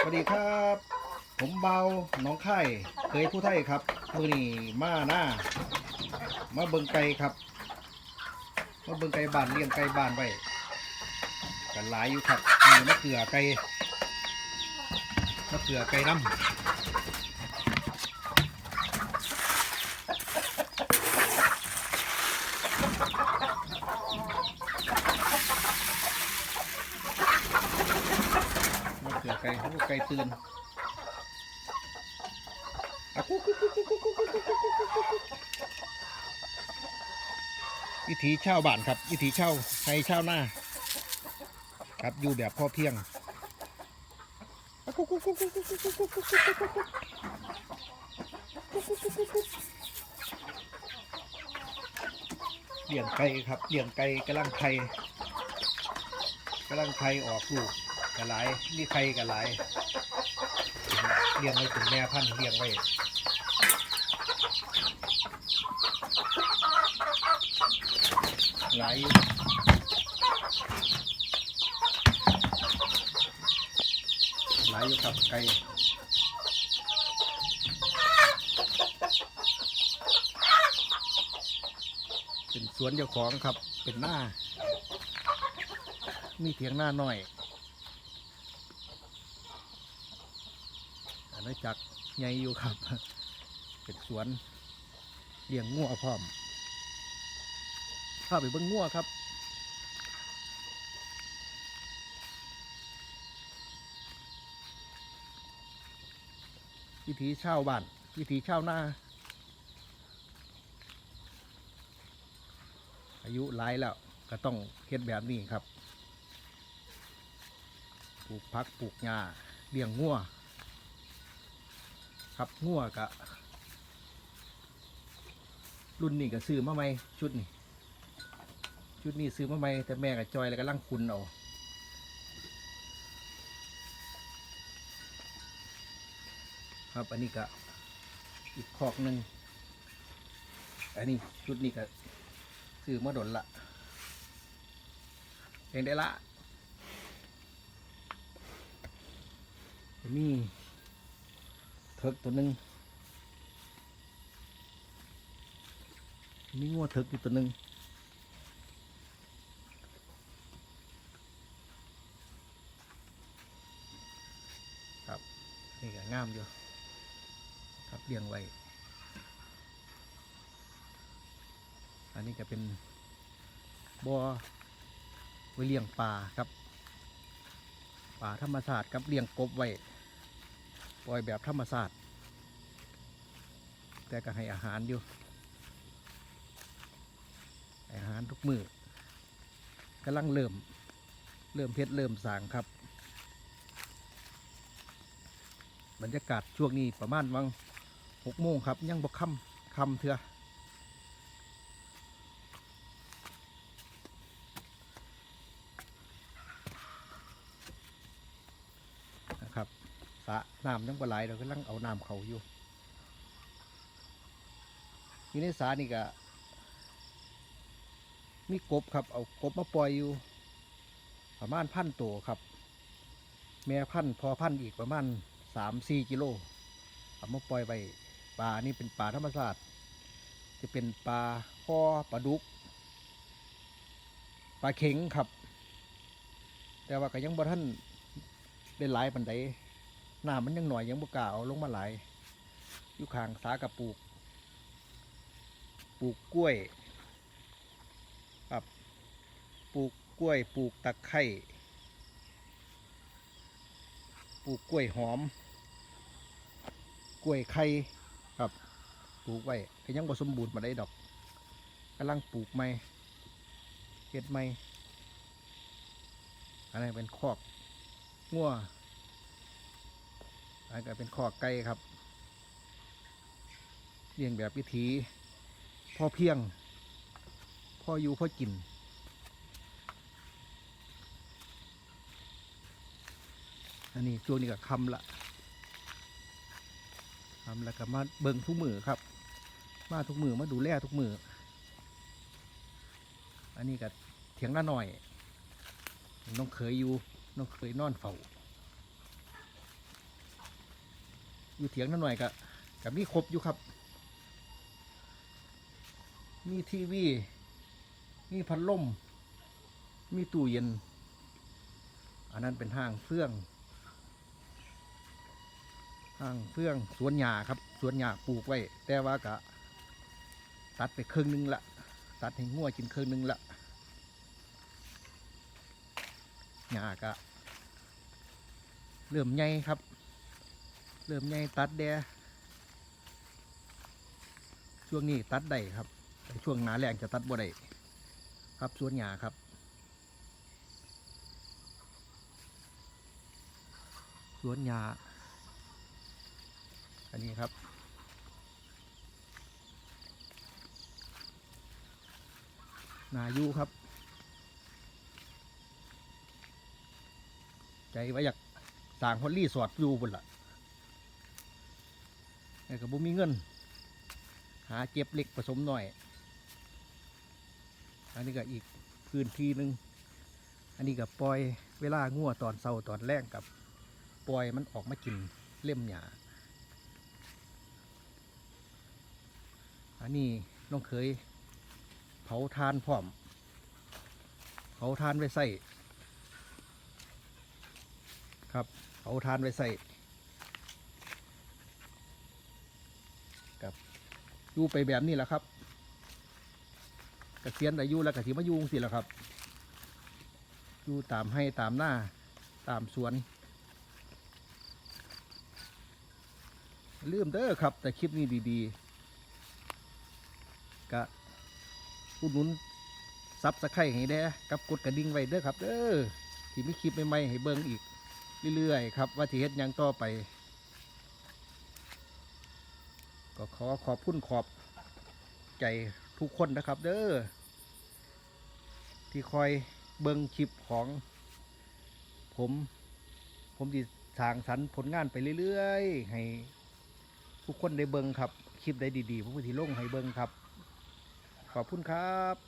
สวัสดีครับ ผมเบาน้องไข่เคยผู้ไทยครับมือนี่มาหน้า มาเบิงไก่ครับ มาเบิงไก่บ้านเลี้ยงไก่บ้านไว้กันหลายอยู่ครับมีมะเขือไก่มะเขือไก่น้ำ ผื่อไก่เขาไก่ตื่นวิถีเช่าบ้านครับ วิถีเช่าใทยเช่าหน้า ครับอยู่แบบพ่อเพียงเลี้ยงไก่ครับเลี้ยงไก่กำลังไข่กำลังไข่ออกลูก กระหลายนี่ไข่กระหลายเลี้ยงไว้ถึงแม่พันธุ์เลี้ยงไว้หลายอยู่หลายอยู่กับไก่เป็นสวนเจ้าของครับ เป็นหน้า มีเถียงหน้าหน่อย อาณาจักใหญ่อยู่ครับ เป็นสวนเลี้ยงงัวพร้อมพาไปเบิ้งงัวครับวิถีชาวบ้านวิถีชาวนาอายุหลายแล้วก็ต้องเฮ็ดแบบนี้ครับ ปลูกพักปลูกหญ้าเลี้ยงงัว ครับงัวกะรุ่นนี้ก็ซื้อมาไหมชุดนี้ชุดนี้ซื้อมาใหม่แต่แม่กับจอยแล้วก็ลังคุณเอาครับอันนี้ก็อีกคอกหนึ่งอันนี้ชุดนี้ก็ซื้อมาดนละเองได้ละมี เถิกตัวหนึ่งมีงัวเถิกอยู่ตัวหนึ่งครับนี่ก็งามอยู่ครับเลี้ยงไว้ อันนี้ก็เป็นบ่อไว้เลี้ยงปลาครับปลาธรรมชาสติครับเลี้ยงกบไว้ ปล่อยแบบธรรมชาติแต่ก็ให้อาหารอยู่อาหารทุกมือกำลังเริ่ม เริ่มเพชรเริ่มสางครับ บรรยากาศช่วงนี้ประมาณวังหกโมงครับ ยังบกค่ำค่ำเถอะนะครับ สะน้ำยังบ่ไหลเรากำลังเอาน้ำเขาอยู่นี่ในสระนี่ก็มีกบครับ เอากบมาปล่อยอยู่ ประมาณพันตัวครับ แม่พันพอพันอีกประมาณสามสี่กิโลเอามาปล่อยไปปลานี่เป็นปลาธรรมชาติจะเป็นปลาข้อปลาดุกปลาเข็งครับ แต่ว่าก็ยังบ่ท่านได้หลายปันใด น้ำมันยังหน่อยยังบกล้าเอาลงมาหลายอยู่ข้างสากับปลูก ปลูกกล้วยครับปลูกกล้วยปลูกตะไคร้ปลูกกล้วยหอม กล้วยไข่ครับปลูกไว้ก็ยังบ่สมบูรณ์มาได้ดอกกำลังปลูกใหม่เฮ็ดใหม่อันนี้เป็นคอกงัว อันก็เป็นคอกไก่ครับเลี้ยงแบบวิถีพ่อเพียงพออยู่พอกินอันนี้ช่วงนี้ก็คำละทำล้วก็มาเบิ่งทุกมือครับ มาทุกมือมาดูแลทุกมืออันนี้ก็เถียงละหน่อยน้องเคยอยู่น้องเคยนอนเฝ้า อยู่เถียงนั่นหน่อยก็กับมีครบอยู่ครับ มีทีวี มีพัดลม มีตู้เย็น อันนั้นเป็นห้างเฟื่อง ห้างเฟื่องสวนหญ้าครับ สวนหญ้าปลูกไว้ แต่ว่ากะตัดไปครึ่งหนึงละ ตัดให้งัวกินครึ่งหนึงละหญ้ากะเริ่มใหญ่ครับ เริ่มใหญ่ตัดแดช่วงนี้ตัดได้ครับแต่ช่วงหนาแรงจะตัดบ่ได้ครับสวนหญ้าครับสวนหญ้าอันนี้ครับนายูครับ ใจว่าอยากสร้างฮอลลี่สอดอยู่บนละ แต่ก็บ่มีเงิน หาเก็บเล็กผสมหน่อย อันนี้ก็อีกพื้นที่หนึ่งอันนี้ก็ปล่อยเวลางัวตอนเศร้าตอนแรกกับปล่อยมันออกมากินเล่มหญ้าอันนี้น้องเคย เผาทานพร้อม เผาทานไว้ใส่ครับ เผาทานไว้ใส่กับ อยู่ไปแบบนี้แหละครับกเกษียณอายุแล้วกสิมายุงสิแหละครับ อยู่ตามให้ตามหน้าตามสวนลืมเด้อครับ แต่คลิปนี้ดีๆกะอุดหนุนซับสไครต์ให้แด้กับกดกระดิ่งไว้เด้อครับเด้อที่มีคลิปใหม่ๆให้เบิ่งอีก เรื่อยๆ ครับ ว่าที่เฮ็ดยังต่อไป ก็ขอขอบคุณขอบใจทุกคนนะครับ เด้อที่คอยเบิ่งคลิปของ ผม ผมจะสร้างสรรค์ผลงานไปเรื่อยๆ ให้ทุกคนได้เบิ่งครับ คลิปได้ดีๆผมก็ที่ลงให้เบิ่งครับ ขอบคุณครับ